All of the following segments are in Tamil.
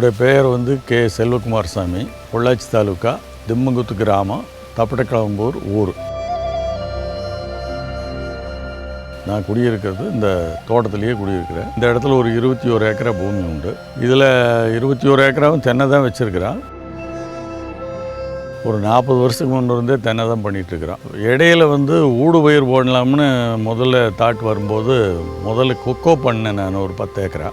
என்னுடைய பெயர் வந்து கே. செல்வகுமார் சாமி பொள்ளாச்சி தாலுக்கா திம்மங்குத்து கிராமம் தப்பட்டக்கிளம்பூர் ஊர். நான் குடியிருக்கிறது இந்த தோட்டத்திலேயே குடியிருக்கிறேன். இந்த இடத்துல ஒரு இருபத்தி ஒரு ஏக்கரா பூமி உண்டு. இதில் இருபத்தி ஒரு ஏக்கராவும் தென்னை தான் வச்சுருக்கிறான். ஒரு நாற்பது வருஷத்துக்கு முன்ன இருந்தே தென்னை தான் பண்ணிகிட்டு இருக்கிறான் இடையில வந்து ஊடு பயிர் போடலாம்னு முதல்ல தாட் வரும்போது முதல்ல கொக்கோ பண்ணேன் நான் ஒரு பத்து ஏக்கரா.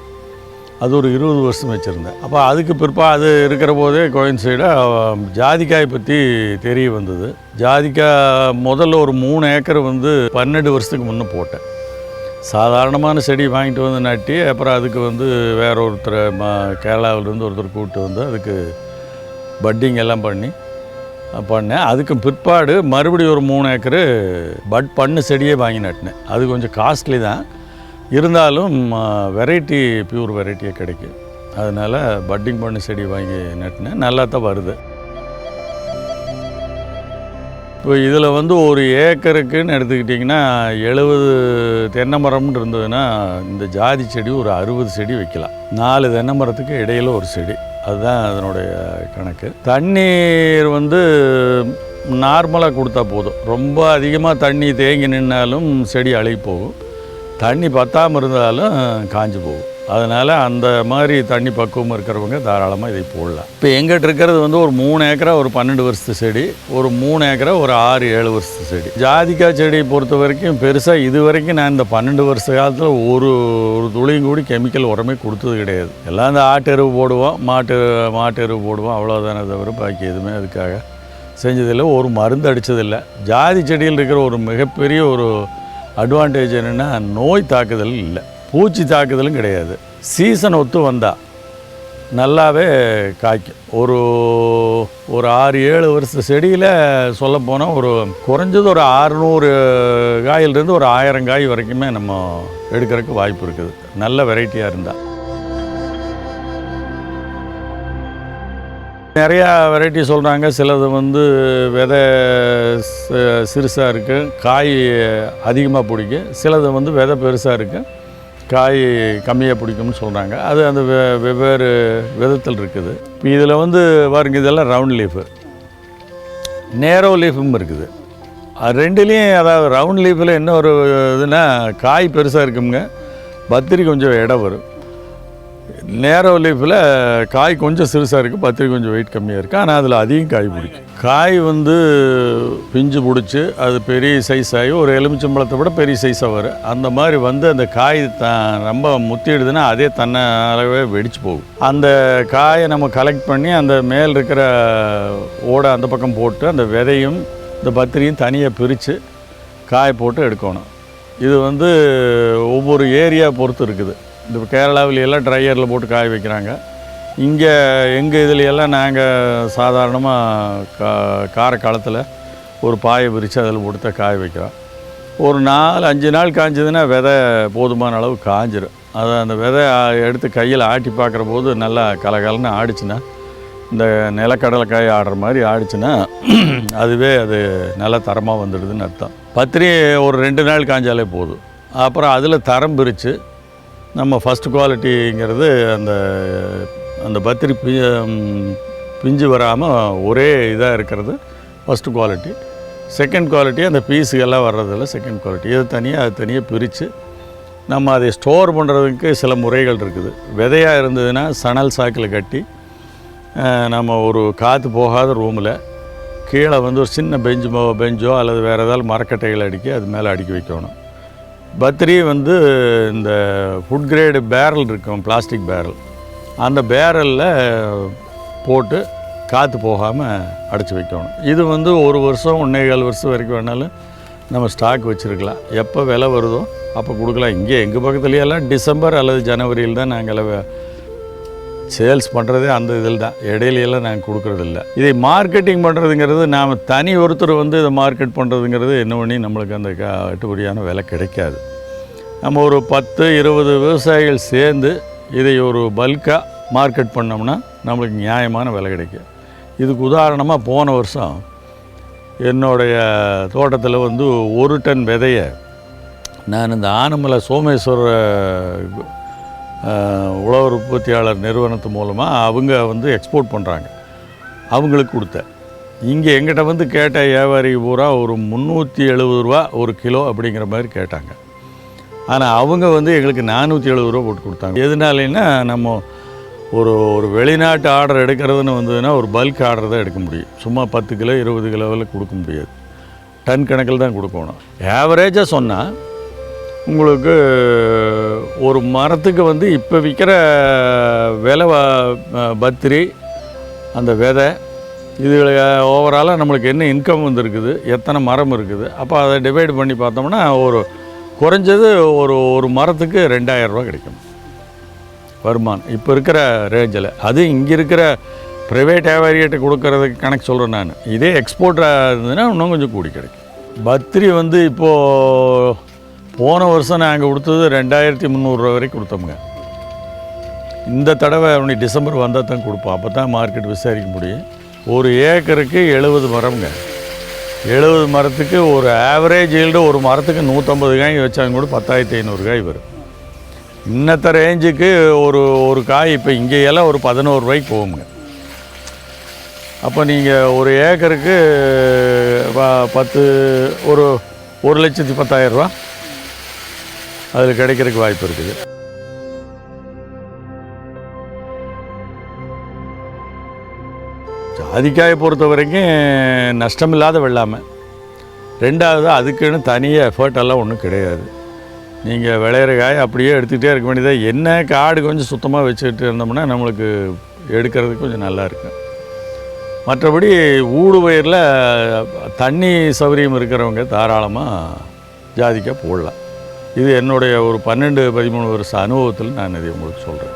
அது ஒரு இருபது வருஷம் வச்சுருந்தேன். அப்போ அதுக்கு பிற்பா அது இருக்கிற போதே கோயின்சைடாக ஜாதிக்காய் பற்றி தெரிய வந்தது. ஜாதிக்காய் முதல்ல ஒரு மூணு ஏக்கர் வந்து பன்னெண்டு வருஷத்துக்கு முன்னே போட்டேன். சாதாரணமான செடி வாங்கிட்டு வந்து நட்டி அப்புறம் அதுக்கு வந்து வேற ஒருத்தர் ம கேரளாவிலேருந்து ஒருத்தர் கூப்பிட்டு வந்து அதுக்கு பட்டிங் எல்லாம் பண்ணி பண்ணேன். அதுக்கு பிற்பாடு மறுபடியும் ஒரு மூணு ஏக்கரு பட் பண்ணு செடியே வாங்கி நட்டினேன். அது கொஞ்சம் காஸ்ட்லி தான். இருந்தாலும் வெரைட்டி பியூர் வெரைட்டியாக கிடைக்கும். அதனால் பட்டிங் பண்ணி செடி வாங்கி நட்டினேன் நல்லா தான் வருது. இப்போ இதில் வந்து ஒரு ஏக்கருக்குன்னு எடுத்துக்கிட்டிங்கன்னா எழுபது தென்னை மரம்னு இருந்ததுன்னா இந்த ஜாதி செடி ஒரு அறுபது செடி வைக்கலாம். நாலு தென்னை மரத்துக்கு இடையில ஒரு செடி. அதுதான் அதனுடைய கணக்கு. தண்ணீர் வந்து நார்மலாக கொடுத்தா போதும். ரொம்ப அதிகமாக தண்ணி தேங்கி நின்னாலும் செடி அழுகி போகும். தண்ணி பத்தாமல் இருந்தாலும் காஞ்சு போகும். அதனால் அந்த மாதிரி தண்ணி பக்குவம் இருக்கிறவங்க தாராளமாக இதை போடலாம். இப்போ எங்கிட்ட இருக்கிறது வந்து ஒரு மூணு ஏக்கரா ஒரு பன்னெண்டு வருஷத்து செடி ஒரு மூணு ஏக்கரா ஒரு ஆறு ஏழு வருஷத்து செடி. ஜாதிக்காய் செடியை பொறுத்த வரைக்கும் பெருசாக இது வரைக்கும் நான் இந்த பன்னெண்டு வருஷ காலத்தில் ஒரு ஒரு துளியும் கூடி கெமிக்கல் உரமே கொடுத்தது கிடையாது. எல்லாம் இந்த ஆட்டு எருவு போடுவோம் மாட்டு மாட்டு எருவு போடுவோம் அவ்வளோதானே தவிர பாக்கி எதுவுமே அதுக்காக செஞ்சதில்லை. ஒரு மருந்து அடித்ததில்லை ஜாதி செடியில் இருக்கிற ஒரு மிகப்பெரிய ஒரு அட்வான்டேஜ் என்னென்னா நோய் தாக்குதல் இல்லை. பூச்சி தாக்குதலும் கிடையாது. சீசன் ஒத்து வந்தால் நல்லாவே காய்க்கும். ஒரு ஒரு ஆறு ஏழு வருஷ செடியில் சொல்லப்போனால் ஒரு குறைஞ்சது ஒரு அறுநூறு காயிலிருந்து ஒரு ஆயிரம் காய் வரைக்குமே நம்ம எடுக்கிறதுக்கு வாய்ப்பு இருக்குது. நல்ல வெரைட்டியாக இருந்தால் நிறையா வெரைட்டி சொல்கிறாங்க சிலது வந்து விதை சிறுசாக இருக்குது காய் அதிகமாக பிடிக்கும். சிலது வந்து விதை பெருசாக இருக்குது காய் கம்மியாக பிடிக்கும்னு சொல்கிறாங்க அது அந்த வெ வெவ்வேறு விதத்தில் இருக்குது. இப்போ இதில் வந்து பாருங்க இதெல்லாம் ரவுண்ட் லீஃபு நேரோ லீஃபும் இருக்குது. அது ரெண்டுலேயும் அதாவது ரவுண்ட் லீஃபில் என்ன ஒரு இதுனா காய் பெருசாக இருக்குங்க பத்திரி கொஞ்சம் இடம் வரும். நேரோ லீஃபில் காய் கொஞ்சம் சிறுசாக இருக்குது பத்திரி கொஞ்சம் வெயிட் கம்மியாக இருக்குது ஆனால் அதில் அதிகம் காய் பிடிக்கும். காய் வந்து பிஞ்சு பிடிச்சி அது பெரிய சைஸ் ஆகி ஒரு எலுமிச்சம்பழத்தை விட பெரிய சைஸாக வரும். அந்த மாதிரி வந்து அந்த காய் த ரொம்ப முத்திடுதுன்னா அதே தன்னாலவே வெடிச்சு போகும். அந்த காயை நம்ம கலெக்ட் பண்ணி அந்த மேல் இருக்கிற ஓடை அந்த பக்கம் போட்டு அந்த விதையும் இந்த பத்திரியும் தனியாக பிரித்து காய போட்டு எடுக்கணும். இது வந்து ஒவ்வொரு ஏரியா பொறுத்து இருக்குது. இந்த கேரளாவில் எல்லாம் ட்ரையரில் போட்டு காய வைக்கிறாங்க. இங்கே எங்கள் இதுலையெல்லாம் எல்லாம் நாங்கள் சாதாரணமாக கா காரக்காலத்தில் ஒரு பாயை விரித்து அதில் போட்டு தான் காய வைக்கிறோம். ஒரு நாலு அஞ்சு நாள் காய்ஞ்சதுன்னா விதை போதுமான அளவு காஞ்சிரும். அதை அந்த விதை எடுத்து கையில் ஆட்டி பார்க்குற போது நல்லா கலகலன்னு ஆடிச்சுன்னா இந்த நிலக்கடலைக்காய் ஆடுற மாதிரி ஆடிச்சுன்னா அதுவே அது நல்ல தரமாக வந்துடுதுன்னு அர்த்தம். பத்திரி ஒரு ரெண்டு நாள் காய்ஞ்சாலே போதும். அப்புறம் அதில் தரம் பிரித்து நம்ம ஃபஸ்ட் குவாலிட்டிங்கிறது அந்த அந்த பத்திரி பி பிஞ்சு வராமல் ஒரே இதாக இருக்கிறது ஃபஸ்ட்டு குவாலிட்டி செகண்ட் குவாலிட்டி அந்த பீஸுகள்லாம் வர்றதில்ல செகண்ட் குவாலிட்டி இது தனியாக அது தனியாக பிரித்து நம்ம அதை ஸ்டோர் பண்ணுறதுக்கு சில முறைகள் இருக்குது. விதையாக இருந்ததுன்னா சணல் சாக்கில் கட்டி நம்ம ஒரு காற்று போகாத ரூமில் கீழே வந்து ஒரு சின்ன பெஞ்சு பெஞ்சோ அல்லது வேறு ஏதாவது மரக்கட்டைகள் அடுக்கி அது மேலே அடுக்கி வைக்கணும். பத்திரி வந்து இந்த ஃபுட் கிரேடு பேரல் இருக்கும் பிளாஸ்டிக் பேரல் அந்த பேரலில் போட்டு காற்று போகாமல் அடைச்சி வைக்கணும். இது வந்து ஒரு வருஷம் ஒன்றேகால் வருஷம் வரைக்கும் வேணாலும் நம்ம ஸ்டாக் வச்சுருக்கலாம். எப்போ விலை வருதோ அப்போ கொடுக்கலாம். இங்கே எங்கள் பக்கத்துலையெல்லாம் டிசம்பர் அல்லது ஜனவரியில் தான் நாங்கள் சேல்ஸ் பண்ணுறதே அந்த இதில் தான். இடையிலெல்லாம் நாங்கள் கொடுக்குறதில்ல. இதை மார்க்கெட்டிங் பண்ணுறதுங்கிறது நாம் தனி ஒருத்தர் வந்து இதை மார்க்கெட் பண்ணுறதுங்கிறது என்ன பண்ணி நம்மளுக்கு அந்த க- கட்டுப்படியான விலை கிடைக்காது. நம்ம ஒரு பத்து இருபது விவசாயிகள் சேர்ந்து இதை ஒரு பல்காக மார்க்கெட் பண்ணோம்னா நம்மளுக்கு நியாயமான விலை கிடைக்கும். இதுக்கு உதாரணமாக போன வருஷம் என்னுடைய தோட்டத்தில் வந்து ஒரு டன் விதையை நான் இந்த ஆனமலை சோமேஸ்வர உழவர் உற்பத்தியாளர் நிறுவனத்து மூலமாக அவங்க வந்து எக்ஸ்போர்ட் பண்ணுறாங்க அவங்களுக்கு கொடுத்தேன் இங்கே எங்கிட்ட வந்து கேட்ட வியாபாரி பூரா ஒரு முந்நூற்றி எழுபது ரூபா ஒரு கிலோ அப்படிங்கிற மாதிரி கேட்டாங்க. ஆனால் அவங்க வந்து எங்களுக்கு நானூற்றி எழுபது ரூபா போட்டு கொடுத்தாங்க. எதனாலன்னா நம்ம ஒரு ஒரு வெளிநாட்டு ஆர்டர் எடுக்கிறதுன்னு வந்ததுன்னா ஒரு பல்க் ஆர்டர் தான் எடுக்க முடியும். சும்மா பத்து கிலோ இருபது கிலோவில் கொடுக்க முடியாது. டன் கணக்கில் தான் கொடுக்கணும். ஆவரேஜாக சொன்னால் உங்களுக்கு ஒரு மரத்துக்கு வந்து இப்போ விற்கிற விலை பத்திரி அந்த விதை இது ஓவராலாக நம்மளுக்கு என்ன இன்கம் வந்துருக்குது எத்தனை மரம் இருக்குது அப்போ அதை டிவைட் பண்ணி பார்த்தோம்னா ஒரு குறைஞ்சது ஒரு ஒரு மரத்துக்கு ரெண்டாயிரம் ரூபாய் கிடைக்கும். வருமானம். இப்போ இருக்கிற ரேஞ்சில் அது இங்கே இருக்கிற ப்ரைவேட் வியாபாரிகிட்ட கொடுக்கறதுக்கு கணக்கு சொல்கிறேன் நான். இதே எக்ஸ்போர்ட்டாக இருந்ததுன்னா இன்னும் கொஞ்சம் கூடி கிடைக்கும். பத்திரி வந்து இப்போது போன வருஷம் நாங்கள் கொடுத்தது ரெண்டாயிரத்தி முந்நூறுரூவா வரைக்கும் கொடுத்தோமுங்க. இந்த தடவை அவனி டிசம்பர் வந்தால் தான் கொடுப்போம். அப்போ தான் மார்க்கெட் விசாரிக்க முடியும். ஒரு ஏக்கருக்கு எழுபது மரம்ங்க. எழுபது மரத்துக்கு ஒரு ஆவரேஜ் ஈல்டு ஒரு மரத்துக்கு நூற்றம்பது காய் வச்சாங்க கூட பத்தாயிரத்தி ஐநூறு காய் வரும். இன்னத்த ரேஞ்சுக்கு ஒரு ஒரு காய் இப்போ இங்கே எல்லாம் ஒரு பதினோரு ரூபாய்க்கு போகுங்க. அப்போ நீங்கள் ஒரு ஏக்கருக்கு பத்து ஒரு ஒரு லட்சத்தி பத்தாயிரம் அதில் கிடைக்கிறதுக்கு வாய்ப்பு இருக்குது. ஜாதிக்காயை பொறுத்த வரைக்கும் நஷ்டமில்லாத வெள்ளாமை. ரெண்டாவது அதுக்குன்னு தனியாக எஃபர்ட் எல்லாம் ஒன்றும் கிடையாது. நீங்கள் விளையிற காய் அப்படியே எடுத்துக்கிட்டே இருக்க வேண்டியதாக என்ன காடு கொஞ்சம் சுத்தமாக வச்சுக்கிட்டு இருந்தோம்னா நம்மளுக்கு எடுக்கிறதுக்கு கொஞ்சம் நல்லா இருக்கும். மற்றபடி ஊடு பயிரில் தண்ணி சௌகரியம் இருக்கிறவங்க தாராளமாக ஜாதிக்காய் போடலாம். இது என்னுடைய ஒரு பன்னெண்டு பதிமூணு வருஷ அனுபவத்தில் நான் இதை உங்களுக்கு சொல்கிறேன்